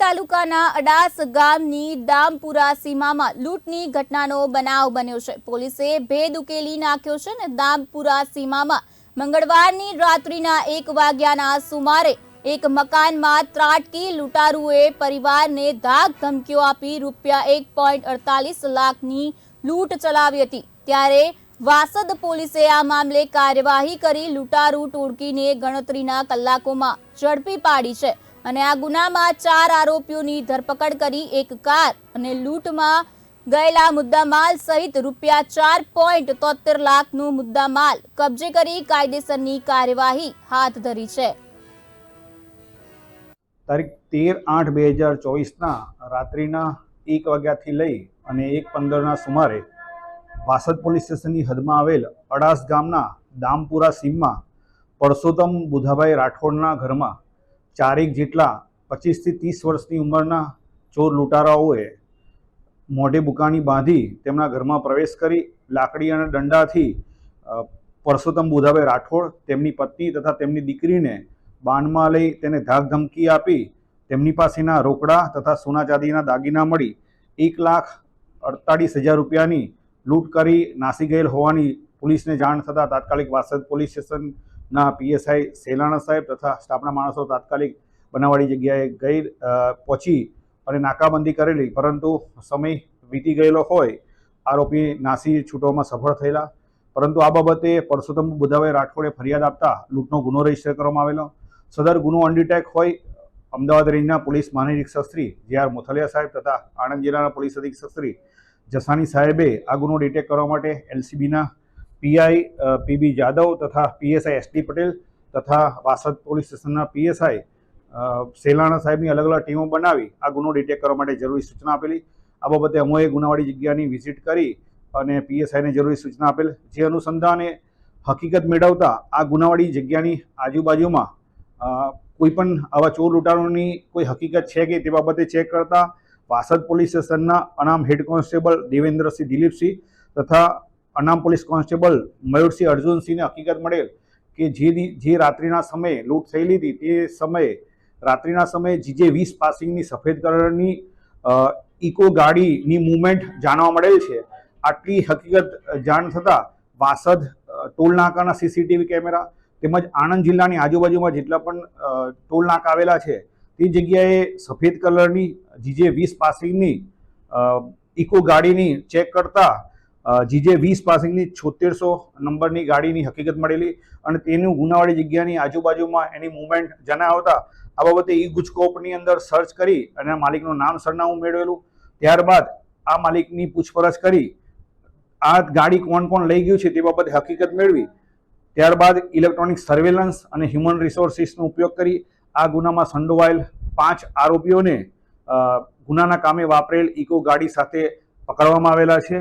તાલુકાના અડાસ ગામની દામપુરા સીમામાં લૂંટની ઘટનાનો બનાવ બન્યો છે. પોલીસે ભેદ ઉકેલી નાખ્યો છે ને દામપુરા સીમામાં મંગળવારની રાત્રિના એક વાગ્યાના સુમારે એક મકાનમાં ત્રાટકી લૂંટારુએ પરિવારને ધાક ધમકીઓ આપી રૂપિયા એક પોઈન્ટ અડતાલીસ લાખની લૂંટ ચલાવી હતી. ત્યારે વાસદ પોલીસે આ મામલે કાર્યવાહી કરી લૂંટારૂ ટોળકીને ગણતરીના કલાકોમાં ઝડપી પાડી છે. અને આ ગુનામાં ચાર આરોપીઓની ધરપકડ કરી એક કાર અને લૂંટમાં ગયેલા મુદ્દામાલ સહિત રૂપિયા ચાર પોઈન્ટ તોતેર લાખનું મુદ્દામાલ કબજે કરી કાયદેસરની કાર્યવાહી હાથ ધરી છે. તારીખ તેર આઠ બે હજાર ચોવીસના રાત્રિના એક વાગ્યાથી લઈ અને એક પંદરના સુમારે વાસદ પોલીસ સ્ટેશનની હદમાં આવેલ અડાસ ગામના દામપુરા સીમમાં પરસોત્તમ બુધાભાઈ રાઠોડના ઘરમાં ચારેક જેટલા પચીસથી ત્રીસ વર્ષની ઉંમરના ચોર લૂંટારાઓએ મોઢે બુકાની બાંધી તેમના ઘરમાં પ્રવેશ કરી લાકડી અને દંડાથી પરસોત્તમ બુધાભાઈ રાઠોડ, તેમની પત્ની તથા તેમની દીકરીને બાનમાં લઈ તેને ધાક ધમકી આપી તેમની પાસેના રોકડા તથા સોના ચાંદીના દાગીના મળી એક લાખ અડતાળીસ હજાર રૂપિયાની લૂંટ કરી નાસી ગયેલ હોવાની પોલીસને જાણ થતાં તાત્કાલિક વાસદ પોલીસ સ્ટેશનના પીએસઆઈ સેલાણા સાહેબ તથા સ્ટાફના માણસો તાત્કાલિક બનાવવાળી જગ્યાએ ગઈ પહોંચી અને નાકાબંધી કરેલી. પરંતુ સમય વીતી ગયેલો હોય, આરોપી નાસી છૂટવામાં સફળ થયેલા. પરંતુ આ બાબતે પરસોત્તમ બુધાભાઈ રાઠોડે ફરિયાદ આપતા લૂંટનો ગુનો રજિસ્ટર કરવામાં આવેલો. સદર ગુનો અનડિટેક હોય, અમદાવાદ રેન્જના પોલીસ મહાનિરીક્ષક શ્રી જે આર મોથલિયા સાહેબ તથા આણંદ જિલ્લાના પોલીસ અધિક્ષક શ્રી જસાણી સાહેબે આ ગુનો ડિટેક્ટ કરવા માટે એલસીબીના પીઆઈ પીબી જાદવ તથા પીએસઆઈ એસડી પટેલ તથા વાસદ પોલીસ સ્ટેશનના પીએસઆઈ સેલાણા સાહેબની અલગ અલગ ટીમો બનાવી આ ગુનો ડિટેક્ટ કરવા માટે જરૂરી સૂચના આપેલી. આ બાબતે અમોએ ગુનાવાળી જગ્યાની વિઝિટ કરી અને પીએસઆઈને જરૂરી સૂચના આપેલ. જે અનુસંધાને હકીકત મેળવતા આ ગુનાવાળી જગ્યાની આજુબાજુમાં કોઈપણ કોઈ પણ આવા ચોર લૂંટારોની કોઈ હકીકત છે કે તે બાબતે ચેક કરતા વાસદ પોલીસ સ્ટેશનના અનામ હેડ કોન્સ્ટેબલ દેવેન્દ્રસિંહ દિલીપસિંહ તથા અનામ પોલીસ કોન્સ્ટેબલ મયુરસિંહ અર્જુનસિંહને હકીકત મળેલ કે જે જે રાત્રિના સમયે લૂંટ થયેલી હતી, તે સમયે રાત્રિના સમયે જીજે વીસ પાસિંગની સફેદ કલરની ઇકો ગાડીની મુવમેન્ટ જાણવા મળેલ છે. આટલી હકીકત જાણ થતાં વાસદ ટોલ નાકાના સીસીટીવી કેમેરા તેમજ આણંદ જિલ્લાની આજુબાજુમાં જેટલા પણ ટોલ નાકા આવેલા છે, તે જગ્યાએ સફેદ કલરની જીજે વીસ પાસિંગની ઇકો ગાડીની ચેક કરતા જીજે વીસ પાસિંગની છોતેરસો નંબરની ગાડીની હકીકત મળેલી અને તેનું ગુનાવાળી જગ્યાની આજુબાજુમાં એની મુવમેન્ટ આવતા આ બાબતે ઈ ગુજકોપની અંદર સર્ચ કરી અને માલિકનું નામ સરનામું મેળવેલું. ત્યારબાદ આ માલિકની પૂછપરછ કરી આ ગાડી કોણ કોણ લઈ ગયું છે તે બાબતે હકીકત મેળવી. ત્યારબાદ ઇલેક્ટ્રોનિક સર્વેલન્સ અને હ્યુમન રિસોર્સિસનો ઉપયોગ કરી આ ગુનામાં સંડોવાયેલ પાંચ આરોપીઓને ગુનાના કામે વાપરેલ ઇકો ગાડી સાથે પકડવામાં આવેલા છે.